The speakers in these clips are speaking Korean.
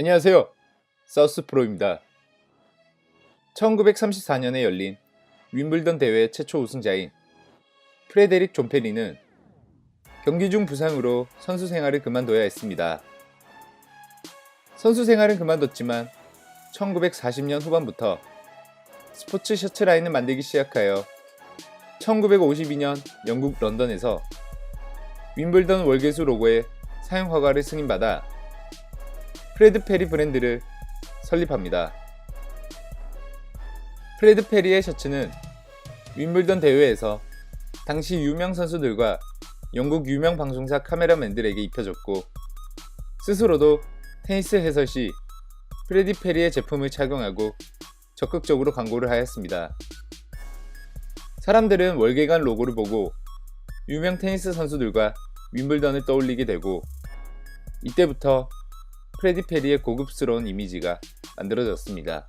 안녕하세요. 사우스 프로입니다. 1934년에 열린 윈블던 대회 최초 우승자인 프레데릭 존페리는 경기 중 부상으로 선수 생활을 그만둬야 했습니다. 선수 생활은 그만뒀지만 1940년 후반부터 스포츠 셔츠 라인을 만들기 시작하여 1952년 영국 런던에서 윈블던 월계수 로고의 사용 허가를 승인받아 프레드 페리 브랜드를 설립합니다. 프레드 페리의 셔츠는 윈블던 대회에서 당시 유명 선수들과 영국 유명 방송사 카메라맨들에게 입혀졌고 스스로도 테니스 해설 시 프레디 페리의 제품을 착용하고 적극적으로 광고를 하였습니다. 사람들은 월계관 로고를 보고 유명 테니스 선수들과 윈블던을 떠올리게 되고 이때부터 프레디 페리의 고급스러운 이미지가 만들어졌습니다.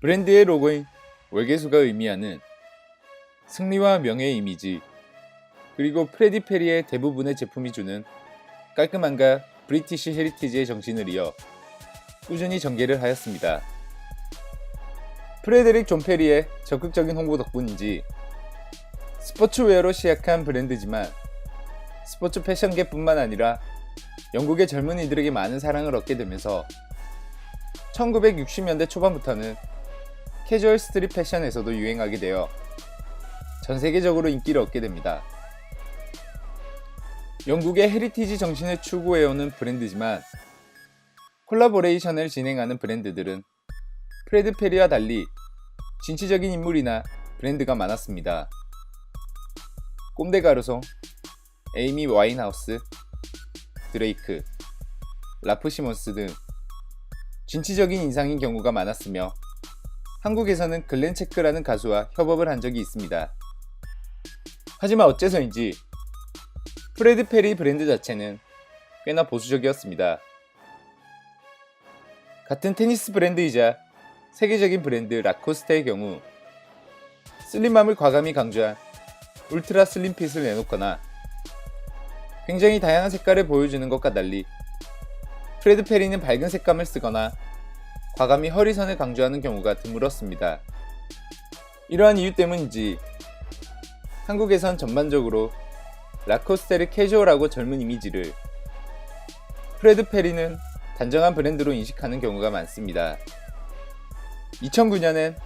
브랜드의 로고인 월계수가 의미하는 승리와 명예의 이미지, 그리고 프레디 페리의 대부분의 제품이 주는 깔끔함과 브리티시 헤리티지의 정신을 이어 꾸준히 전개를 하였습니다. 프레데릭 존 페리의 적극적인 홍보 덕분인지 스포츠웨어로 시작한 브랜드지만 스포츠 패션계뿐만 아니라 영국의 젊은이들에게 많은 사랑을 얻게 되면서 1960년대 초반부터는 캐주얼 스트릿 패션에서도 유행하게 되어 전 세계적으로 인기를 얻게 됩니다. 영국의 헤리티지 정신을 추구해오는 브랜드지만 콜라보레이션을 진행하는 브랜드들은 프레드 페리와 달리 진취적인 인물이나 브랜드가 많았습니다. 꼼데 가르송, 에이미 와인하우스, 드레이크, 라프 시몬스 등 진취적인 인상인 경우가 많았으며 한국에서는 글렌 체크라는 가수와 협업을 한 적이 있습니다. 하지만 어째서인지 프레드 페리 브랜드 자체는 꽤나 보수적이었습니다. 같은 테니스 브랜드이자 세계적인 브랜드 라코스테의 경우 슬림함을 과감히 강조한 울트라 슬림핏을 내놓거나 굉장히 다양한 색깔을 보여주는 것과 달리 프레드 페리는 밝은 색감을 쓰거나 과감히 허리선을 강조하는 경우가 드물었습니다. 이러한 이유 때문인지 한국에선 전반적으로 라코스테를 캐주얼하고 젊은 이미지를 프레드 페리는 단정한 브랜드로 인식하는 경우가 많습니다. 2009년엔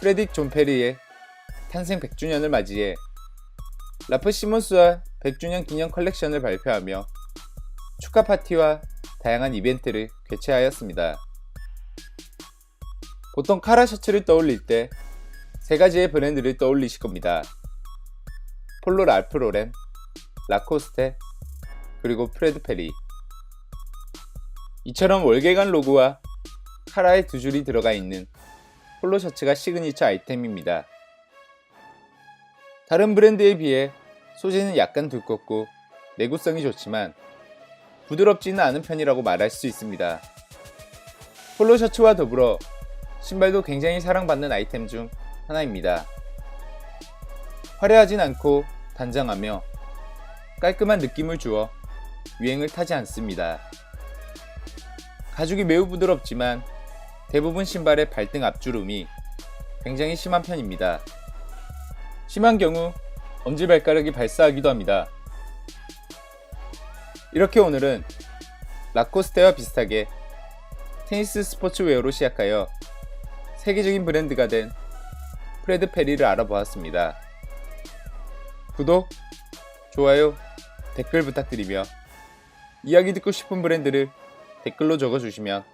프레딕 존 페리의 탄생 100주년을 맞이해 라프 시몬스와 100주년 기념 컬렉션을 발표하며 축하 파티와 다양한 이벤트를 개최하였습니다. 보통 카라 셔츠를 떠올릴 때 세 가지의 브랜드를 떠올리실 겁니다. 폴로 랄프 로렌, 라코스테, 그리고 프레드 페리. 이처럼 월계관 로고와 카라의 두 줄이 들어가 있는 폴로 셔츠가 시그니처 아이템입니다. 다른 브랜드에 비해 소재는 약간 두껍고 내구성이 좋지만 부드럽지는 않은 편이라고 말할 수 있습니다. 폴로 셔츠와 더불어 신발도 굉장히 사랑받는 아이템 중 하나입니다. 화려하진 않고 단정하며 깔끔한 느낌을 주어 유행을 타지 않습니다. 가죽이 매우 부드럽지만 대부분 신발의 발등 앞주름이 굉장히 심한 편입니다. 심한 경우 엄지 발가락이 발사하기도 합니다. 이렇게 오늘은 라코스테와 비슷하게 테니스 스포츠웨어로 시작하여 세계적인 브랜드가 된 프레드 페리를 알아보았습니다. 구독, 좋아요, 댓글 부탁드리며 이야기 듣고 싶은 브랜드를 댓글로 적어주시면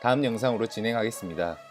다음 영상으로 진행하겠습니다.